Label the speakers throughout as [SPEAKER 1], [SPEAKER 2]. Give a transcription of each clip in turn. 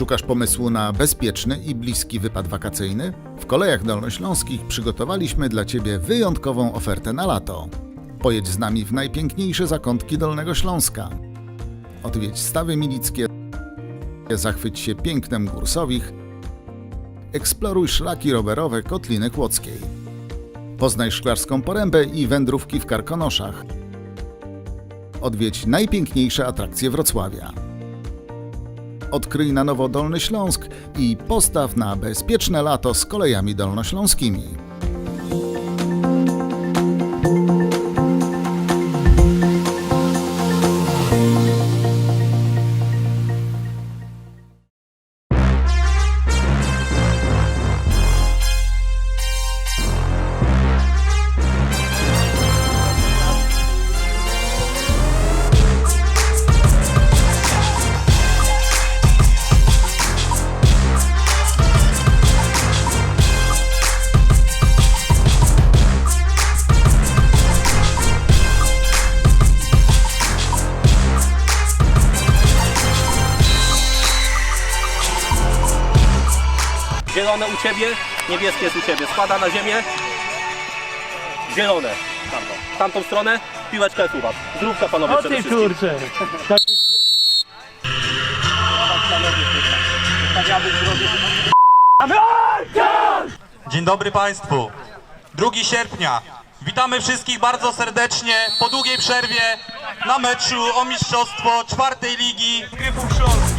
[SPEAKER 1] Szukasz pomysłu na bezpieczny i bliski wypad wakacyjny? W kolejach dolnośląskich przygotowaliśmy dla Ciebie wyjątkową ofertę na lato. Pojedź z nami w najpiękniejsze zakątki Dolnego Śląska. Odwiedź stawy milickie, zachwyć się pięknem gór Sowich, eksploruj szlaki rowerowe Kotliny Kłodzkiej. Poznaj szklarską porębę i wędrówki w Karkonoszach. Odwiedź najpiękniejsze atrakcje Wrocławia. Odkryj na nowo Dolny Śląsk i postaw na bezpieczne lato z kolejami dolnośląskimi.
[SPEAKER 2] Zielone u ciebie, niebieskie jest u ciebie. Spada na ziemię. Zielone. Tamtą. Tamtą stronę. Piłeczka jest u was. Zdrówka panowie
[SPEAKER 3] O
[SPEAKER 2] przede
[SPEAKER 3] ty
[SPEAKER 2] wszystkim.
[SPEAKER 3] kurczę!
[SPEAKER 4] Dzień dobry Państwu. 2 sierpnia. Witamy wszystkich bardzo serdecznie po długiej przerwie na meczu o mistrzostwo czwartej ligi Gryfów Śląskich.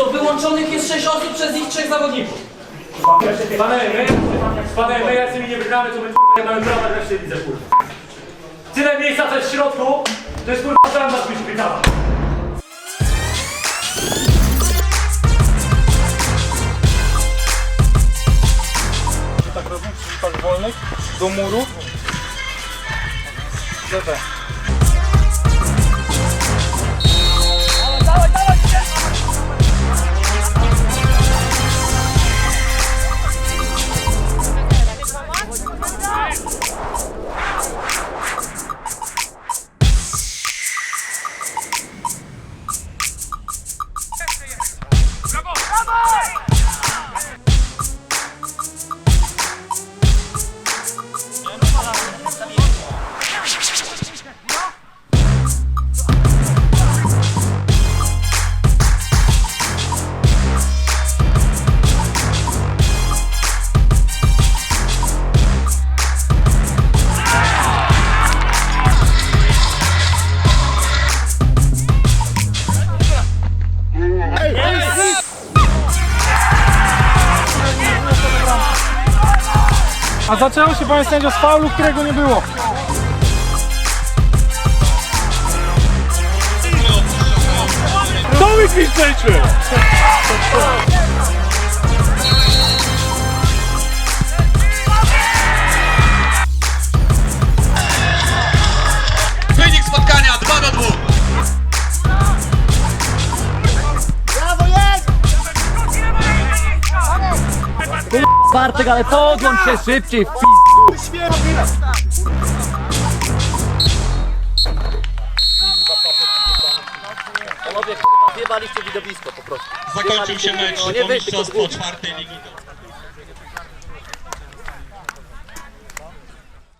[SPEAKER 5] To wyłączonych jest 6 osób przez ich trzech zawodników.
[SPEAKER 3] Panowie, my, panowie, my jacymi nie wygramy, to my nie mamy prawa wreszcie widzę, kurwa. Tyle miejsca, co jest w środku, to jest kurwa standard być pytana.
[SPEAKER 6] tak robią, szukasz wolnych do muru. DB. A zaczęło się panie sędzio z faulu, którego nie było.
[SPEAKER 3] To my
[SPEAKER 5] Bartek, ale podłącz się szybciej w. Panowie, zjebaliście widowisko po prostu.
[SPEAKER 4] Zakończył się mecz
[SPEAKER 5] nie
[SPEAKER 4] czwartej ligi.